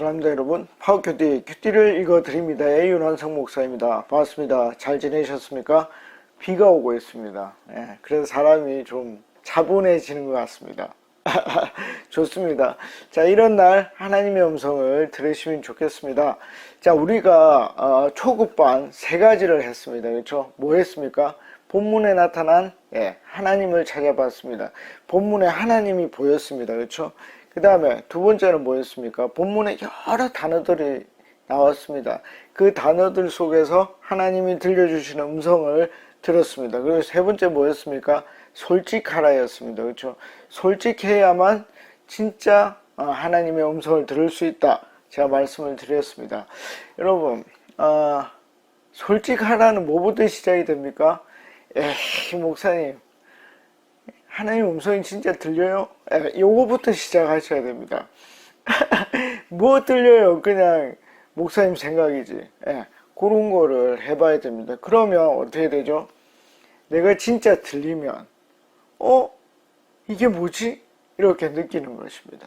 사람들 여러분, 파워큐티 큐티를 읽어드립니다. 이윤환성 목사입니다. 반갑습니다. 잘 지내셨습니까? 비가 오고 있습니다. 예, 그래서 사람이 좀 차분해지는 것 같습니다. 좋습니다. 자, 이런 날 하나님의 음성을 들으시면 좋겠습니다. 자, 우리가 어, 초급반 세 가지를 했습니다. 그렇죠? 뭐 했습니까? 본문에 나타난 예, 하나님을 찾아봤습니다. 본문에 하나님이 보였습니다. 그렇죠? 그 다음에 두 번째는 뭐였습니까? 본문에 여러 단어들이 나왔습니다. 그 단어들 속에서 하나님이 들려주시는 음성을 들었습니다. 그리고 세 번째 뭐였습니까? 솔직하라였습니다. 그렇죠? 솔직해야만 진짜 어, 하나님의 음성을 들을 수 있다. 제가 말씀을 드렸습니다. 여러분, 어, 솔직하라는 뭐부터 시작이 됩니까? 에이, 목사님, 하나님 음성이 진짜 들려요? 에, 요거부터 시작하셔야 됩니다. 뭐 들려요? 그냥 목사님 생각이지. 예, 그런 거를 해봐야 됩니다. 그러면 어떻게 되죠? 내가 진짜 들리면, 어? 이게 뭐지? 이렇게 느끼는 것입니다.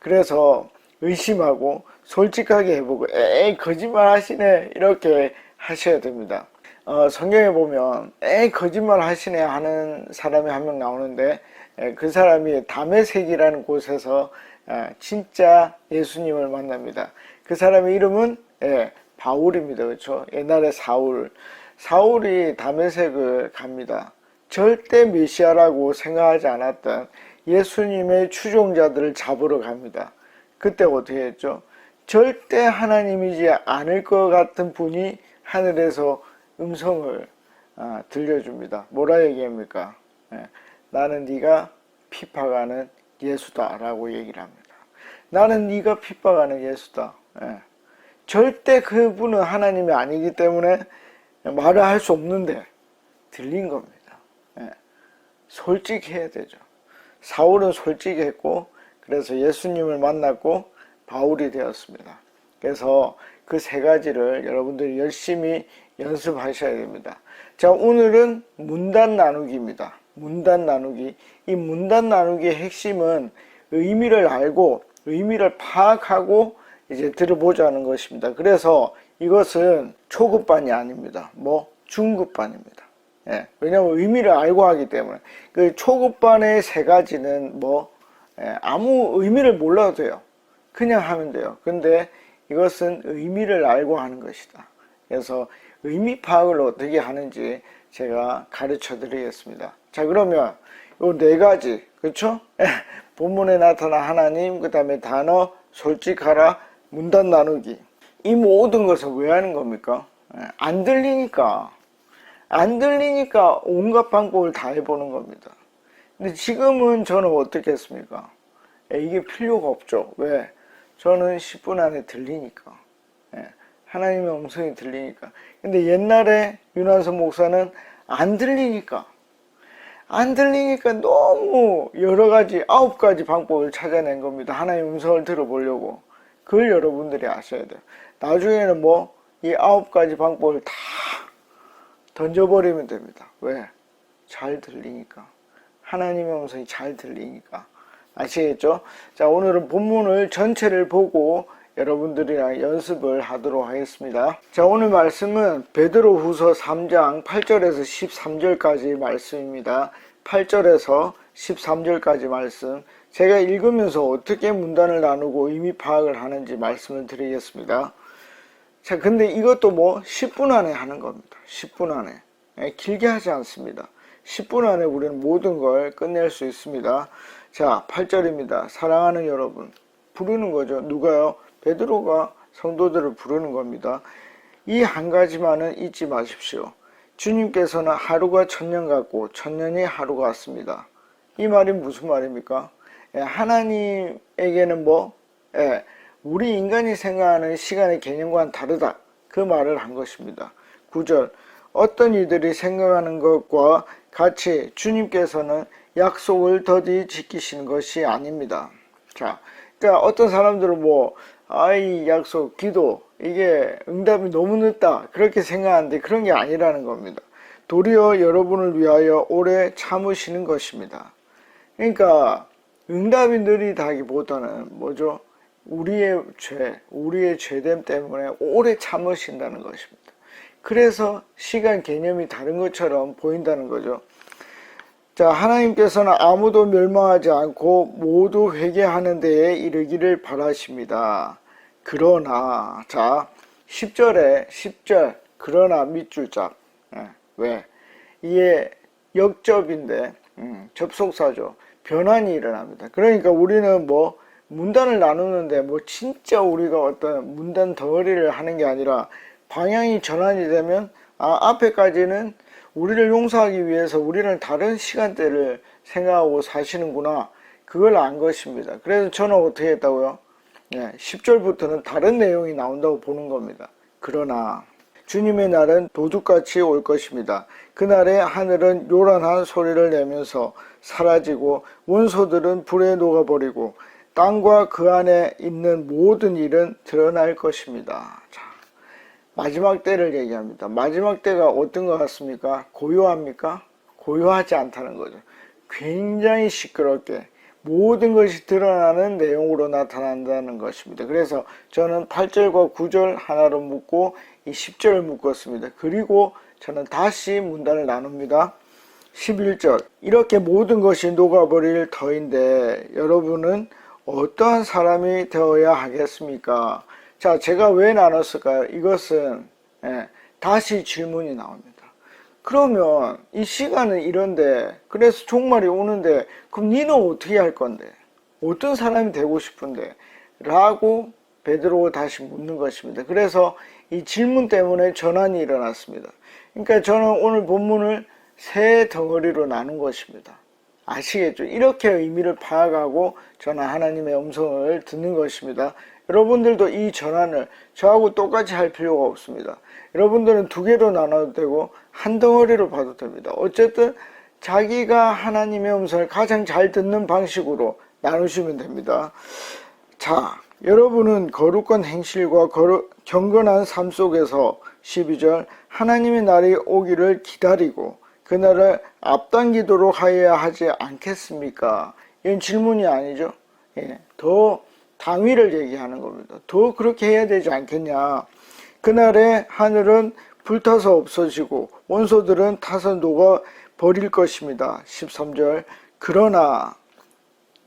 그래서 의심하고 솔직하게 해보고, 에이, 거짓말 하시네. 이렇게 하셔야 됩니다. 어, 성경에 보면, 에이, 거짓말 하시네 하는 사람이 한 명 나오는데, 에, 그 사람이 담의색이라는 곳에서 아, 진짜 예수님을 만납니다. 그 사람의 이름은 예, 바울입니다. 그렇죠? 옛날에 사울. 사울이 담의색을 갑니다. 절대 메시아라고 생각하지 않았던 예수님의 추종자들을 잡으러 갑니다. 그때 어떻게 했죠? 절대 하나님이지 않을 것 같은 분이 하늘에서 음성을 아, 들려줍니다. 뭐라 얘기합니까? 예, 나는 네가 핍박하는 예수다라고 얘기를 합니다. 나는 네가 핍박하는 예수다. 예. 절대 그분은 하나님이 아니기 때문에 말을 할 수 없는데 들린 겁니다. 예. 솔직해야 되죠. 사울은 솔직했고 그래서 예수님을 만났고 바울이 되었습니다. 그래서 그 세 가지를 여러분들이 열심히 연습하셔야 됩니다. 자, 오늘은 문단 나누기입니다. 문단 나누기. 이 문단 나누기의 핵심은 의미를 알고 의미를 파악하고 이제 들어보자는 것입니다. 그래서 이것은 초급반이 아닙니다. 뭐 중급반입니다. 예, 왜냐하면 의미를 알고 하기 때문에 그 초급반의 세 가지는 뭐 예, 아무 의미를 몰라도 돼요. 그냥 하면 돼요. 근데 이것은 의미를 알고 하는 것이다. 그래서 의미 파악을 어떻게 하는지 제가 가르쳐 드리겠습니다. 자, 그러면 요 네 가지, 그렇죠? 본문에 나타난 하나님, 그 다음에 단어, 솔직하라, 문단 나누기. 이 모든 것을 왜 하는 겁니까? 예, 안 들리니까. 안 들리니까 온갖 방법을 다 해보는 겁니다. 근데 지금은 저는 어떻게 했습니까? 예, 이게 필요가 없죠. 왜? 저는 10분 안에 들리니까. 예, 하나님의 음성이 들리니까. 근데 옛날에 윤한선 목사는 안 들리니까. 안 들리니까 너무 여러 가지, 아홉 가지 방법을 찾아낸 겁니다. 하나님 음성을 들어보려고. 그걸 여러분들이 아셔야 돼요. 나중에는 뭐, 이 아홉 가지 방법을 다 던져버리면 됩니다. 왜? 잘 들리니까. 하나님의 음성이 잘 들리니까. 아시겠죠? 자, 오늘은 본문을 전체를 보고 여러분들이랑 연습을 하도록 하겠습니다. 자, 오늘 말씀은 베드로 후서 3장 8절에서 13절까지 말씀입니다. 8절에서 13절까지 말씀. 제가 읽으면서 어떻게 문단을 나누고 의미 파악을 하는지 말씀을 드리겠습니다. 자, 근데 이것도 뭐 10분 안에 하는 겁니다. 10분 안에. 예, 길게 하지 않습니다. 10분 안에 우리는 모든 걸 끝낼 수 있습니다. 자, 8절입니다. 사랑하는 여러분. 부르는 거죠. 누가요? 베드로가 성도들을 부르는 겁니다. 이 한 가지만은 잊지 마십시오. 주님께서는 하루가 천년 같고 천년이 하루 같습니다. 이 말이 무슨 말입니까? 예, 하나님에게는 뭐 예, 우리 인간이 생각하는 시간의 개념과는 다르다. 그 말을 한 것입니다. 9절 어떤 이들이 생각하는 것과 같이 주님께서는 약속을 더디 지키시는 것이 아닙니다. 자, 그러니까 어떤 사람들은 뭐 아이 약속, 기도 이게 응답이 너무 늦다 그렇게 생각하는데 그런 게 아니라는 겁니다. 도리어 여러분을 위하여 오래 참으시는 것입니다. 그러니까 응답이 느리다기보다는 뭐죠? 우리의 죄, 우리의 죄됨 때문에 오래 참으신다는 것입니다. 그래서 시간 개념이 다른 것처럼 보인다는 거죠. 자, 하나님께서는 아무도 멸망하지 않고 모두 회개하는 데에 이르기를 바라십니다. 그러나, 자, 10절에 10절, 그러나 밑줄 짝. 예, 왜? 이게 역접인데, 음, 접속사죠. 변환이 일어납니다. 그러니까 우리는 뭐, 문단을 나누는데 뭐 진짜 우리가 어떤 문단 덩어리를 하는 게 아니라 방향이 전환이 되면 아, 앞에까지는 우리를 용서하기 위해서 우리는 다른 시간대를 생각하고 사시는구나. 그걸 안 것입니다. 그래서 저는 어떻게 했다고요? 네, 10절부터는 다른 내용이 나온다고 보는 겁니다. 그러나 주님의 날은 도둑같이 올 것입니다. 그날에 하늘은 요란한 소리를 내면서 사라지고 원소들은 불에 녹아버리고 땅과 그 안에 있는 모든 일은 드러날 것입니다. 자, 마지막 때를 얘기합니다. 마지막 때가 어떤 것 같습니까? 고요합니까? 고요하지 않다는 거죠. 굉장히 시끄럽게 모든 것이 드러나는 내용으로 나타난다는 것입니다. 그래서 저는 8절과 9절 하나로 묶고 이 10절을 묶었습니다. 그리고 저는 다시 문단을 나눕니다. 11절 이렇게 모든 것이 녹아버릴 터인데 여러분은 어떠한 사람이 되어야 하겠습니까? 자, 제가 왜 나눴을까요? 이것은 예, 다시 질문이 나옵니다. 그러면 이 시간은 이런데 그래서 종말이 오는데 그럼 니는 어떻게 할 건데? 어떤 사람이 되고 싶은데? 라고 베드로가 다시 묻는 것입니다. 그래서 이 질문 때문에 전환이 일어났습니다. 그러니까 저는 오늘 본문을 세 덩어리로 나눈 것입니다. 아시겠죠? 이렇게 의미를 파악하고 저는 하나님의 음성을 듣는 것입니다. 여러분들도 이 전환을 저하고 똑같이 할 필요가 없습니다. 여러분들은 두 개로 나눠도 되고 한 덩어리로 봐도 됩니다. 어쨌든 자기가 하나님의 음성을 가장 잘 듣는 방식으로 나누시면 됩니다. 자, 여러분은 거룩한 행실과 거룩, 경건한 삶 속에서 12절 하나님의 날이 오기를 기다리고 그날을 앞당기도록 하여야 하지 않겠습니까? 이건 질문이 아니죠. 예, 더 당위를 얘기하는 겁니다. 더 그렇게 해야 되지 않겠냐. 그날에 하늘은 불타서 없어지고 원소들은 타서 녹아 버릴 것입니다. 13절. 그러나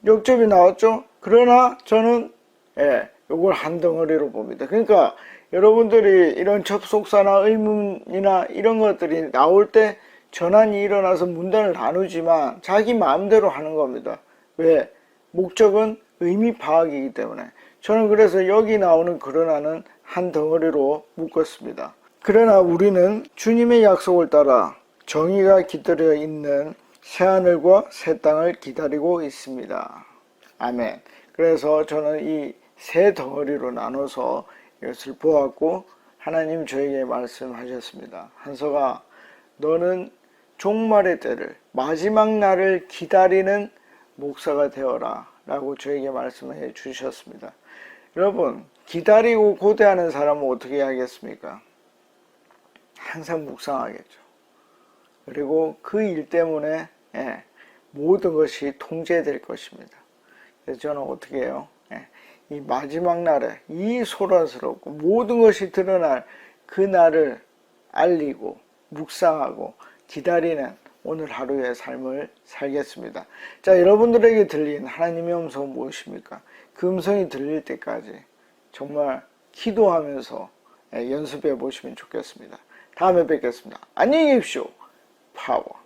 역접이 나왔죠? 그러나 저는 예, 요걸 한 덩어리로 봅니다. 그러니까 여러분들이 이런 접속사나 의문이나 이런 것들이 나올 때 전환이 일어나서 문단을 나누지만 자기 마음대로 하는 겁니다. 왜? 목적은 의미 파악이기 때문에 저는 그래서 여기 나오는 그러나는 한 덩어리로 묶었습니다. 그러나 우리는 주님의 약속을 따라 정의가 깃들여 있는 새하늘과 새 땅을 기다리고 있습니다. 아멘. 그래서 저는 이 세 덩어리로 나눠서 이것을 보았고 하나님 저에게 말씀하셨습니다. 한서가 너는 종말의 때를 마지막 날을 기다리는 목사가 되어라 라고 저에게 말씀해 주셨습니다. 여러분 기다리고 고대하는 사람은 어떻게 하겠습니까? 항상 묵상하겠죠. 그리고 그 일 때문에 예, 모든 것이 통제될 것입니다. 그래서 저는 어떻게 해요? 예, 이 마지막 날에 이 소란스럽고 모든 것이 드러날 그 날을 알리고 묵상하고 기다리는 오늘 하루의 삶을 살겠습니다. 자, 여러분들에게 들린 하나님의 음성은 무엇입니까? 그 음성이 들릴 때까지 정말 기도하면서 예, 연습해 보시면 좋겠습니다. 다음에 뵙겠습니다. 안녕히 계십시오. 파워.